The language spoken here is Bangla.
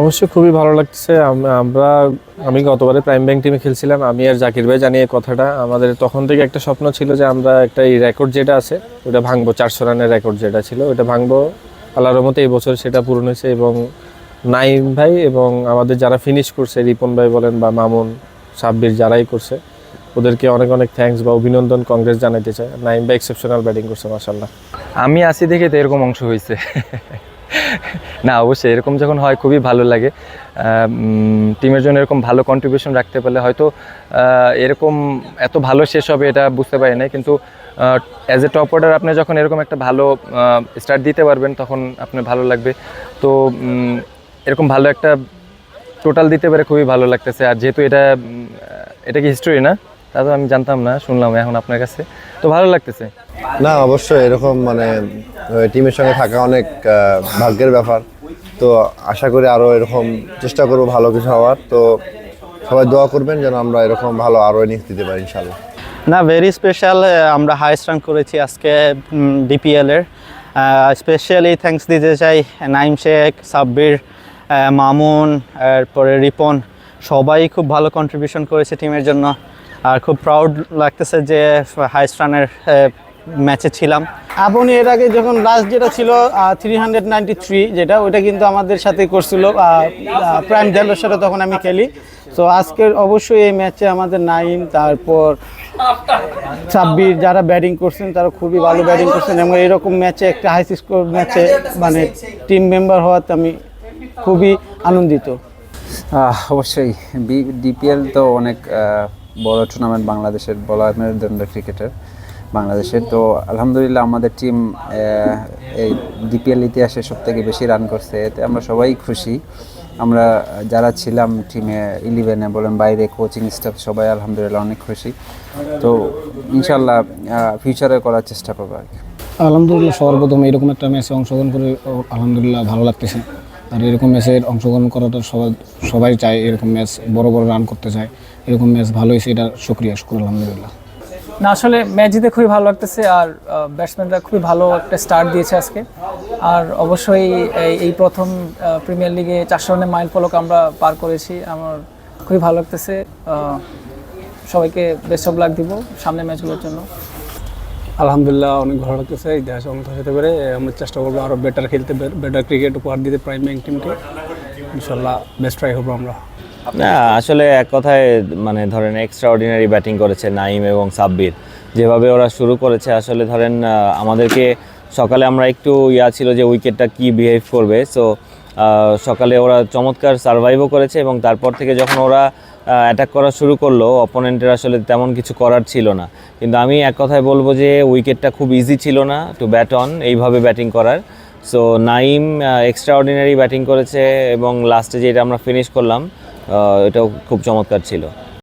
অবশ্যই খুবই ভালো লাগছে। আমরা, আমি গতবারে প্রাইম ব্যাংক টিমে খেলছিলাম। আমি আর জাকির ভাই জানি এই কথাটা। আমাদের তখন থেকে একটা স্বপ্ন ছিল যে আমরা একটা এই রেকর্ড যেটা আছে, ওটা ভাঙবো। চারশো রানের রেকর্ড যেটা ছিল, ওটা ভাঙবো। আল্লাহর রহমতে এই বছর সেটা পূরণ হয়েছে এবং নাইম ভাই এবং আমাদের যারা ফিনিশ করছে, রিপন ভাই বলেন বা মামুন, সাব্বির যারাই করছে, ওদেরকে অনেক অনেক থ্যাঙ্কস বা অভিনন্দন কংগ্রেস জানাইতে চাই। নাইম ভাই এক্সেপশনাল ব্যাটিং করছে মাসাল্লাহ আমি আসি দেখে তো এরকম অংশ হয়েছে। না, অবশ্যই এরকম যখন হয় খুবই ভালো লাগে। টিমের জন্য এরকম ভালো কন্ট্রিবিউশন রাখতে পারলে হয়তো এরকম এত ভালো শেষ হবে এটা বুঝতে পারি না কিন্তু অ্যাজ এ টপ অর্ডার আপনি যখন এরকম একটা ভালো স্টার্ট দিতে পারবেন, তখন আপনার ভালো লাগবে। তো এরকম ভালো একটা টোটাল দিতে পারে খুবই ভালো লাগতেছে। আর যেহেতু এটা এটা কি হিস্টোরি না? তা তো আমি জানতাম না শুনলাম এখন আপনার কাছে। তো ভালো লাগতেছে। না অবশ্যই এরকম মানে টিমের সঙ্গে থাকা অনেক ভাগ্যের ব্যাপার। তো আশা করি আরও এরকম চেষ্টা করব ভালো কিছু হওয়ার। তো সবাই দোয়া করবেন যেন আমরা এরকম ভালো আরও ইনিংস দিতে পারি ইনশাল্লাহ। না ভেরি স্পেশাল আমরা হাইস্ট রান করেছি আজকে ডিপিএল এর। স্পেশালি থ্যাঙ্কস দিতে চাই নাইম শেখ সাব্বির মামুন এরপরে রিপন। সবাই খুব ভালো কন্ট্রিবিউশন করেছে টিমের জন্য। আর খুব প্রাউড লাগতেছে যে হাইস্ট রানের ম্যাচে ছিলাম। আপনি এর আগে যখন লাস্ট যেটা ছিল থ্রি হান্ড্রেড নাইনটি থ্রি যেটা ওইটা কিন্তু আমাদের সাথে করছিল প্রাইম জেলের সাথে তখন আমি খেলি। তো আজকের অবশ্যই এই ম্যাচে আমাদের নাইন তারপর ছাব্বিশ যারা ব্যাটিং করছেন তারা খুবই ভালো ব্যাটিং করছেন। এবং এরকম ম্যাচে একটা হাই স্কোর ম্যাচে মানে টিম মেম্বার হওয়াতে আমি খুবই আনন্দিত। আহ, অবশ্যই। ডিপিএল তো অনেক বড় টুর্নামেন্ট বাংলাদেশের বলা মেরুদণ্ড ক্রিকেটের বাংলাদেশের তো আলহামদুলিল্লাহ আমাদের টিম এই ডিপিএল ইতিহাসে সব থেকে বেশি রান করছে। এতে আমরা সবাই খুশি। আমরা যারা ছিলাম টিমে ইলেভেনে বলেন, বাইরে কোচিং স্টাফ সবাই আলহামদুলিল্লাহ অনেক খুশি। তো ইনশাল্লাহ ফিউচারে করার চেষ্টা করব আর কি। আলহামদুলিল্লাহ সর্বপ্রথম এরকম একটা ম্যাচে অংশগ্রহণ করে আলহামদুলিল্লাহ ভালো লাগতেছে। আর এরকম ম্যাচে অংশগ্রহণ করাটা সবাই সবাই চায় এরকম ম্যাচ বড় বড় রান করতে চায়। এরকম ম্যাচ ভালো হয়েছে, এটা শুক্রিয়া শুক্র আলহামদুলিল্লাহ। না, আসলে ম্যাচ জিতে খুবই ভালো লাগতেছে আর ব্যাটসম্যানরা খুবই ভালো একটা স্টার্ট দিয়েছে আজকে। আর অবশ্যই এই প্রথম প্রিমিয়ার লিগে চারশো রানের মাইল ফলক আমরা পার করেছি। আমার খুবই ভালো লাগতেছে। সবাইকে বেস্ট অফ লাক দিব সামনের ম্যাচগুলোর জন্য। আলহামদুলিল্লাহ, অনেক ভালো লাগতেছে। ইতিহাস অঙ্ক হতে পারে। আমরা চেষ্টা করব আরও বেটার খেলতে বেটার ক্রিকেট উপহার দিতে প্রাইম ব্যাংক টিমকে ইনশাল্লাহ বেস্ট ট্রাই করব আমরা। না, আসলে এক কথায় মানে ধরেন এক্সট্রা অর্ডিনারি ব্যাটিং করেছে নাইম এবং সাব্বির। যেভাবে ওরা শুরু করেছে, আসলে ধরেন আমাদেরকে সকালে আমরা একটু ইয়া ছিল যে উইকেটটা কি বিহেভ করবে। সো সকালে ওরা চমৎকার সার্ভাইভও করেছে এবং তারপর থেকে যখন ওরা অ্যাটাক করা শুরু করল অপোনেন্টের আসলে তেমন কিছু করার ছিল না। কিন্তু আমি এক কথায় বলব যে উইকেটটা খুব ইজি ছিল না টু ব্যাট অন এইভাবে ব্যাটিং করার। সো নাইম এক্সট্রাঅর্ডিনারি ব্যাটিং করেছে এবং লাস্টে যেটা আমরা ফিনিশ করলাম এটাও খুব চমৎকার ছিল।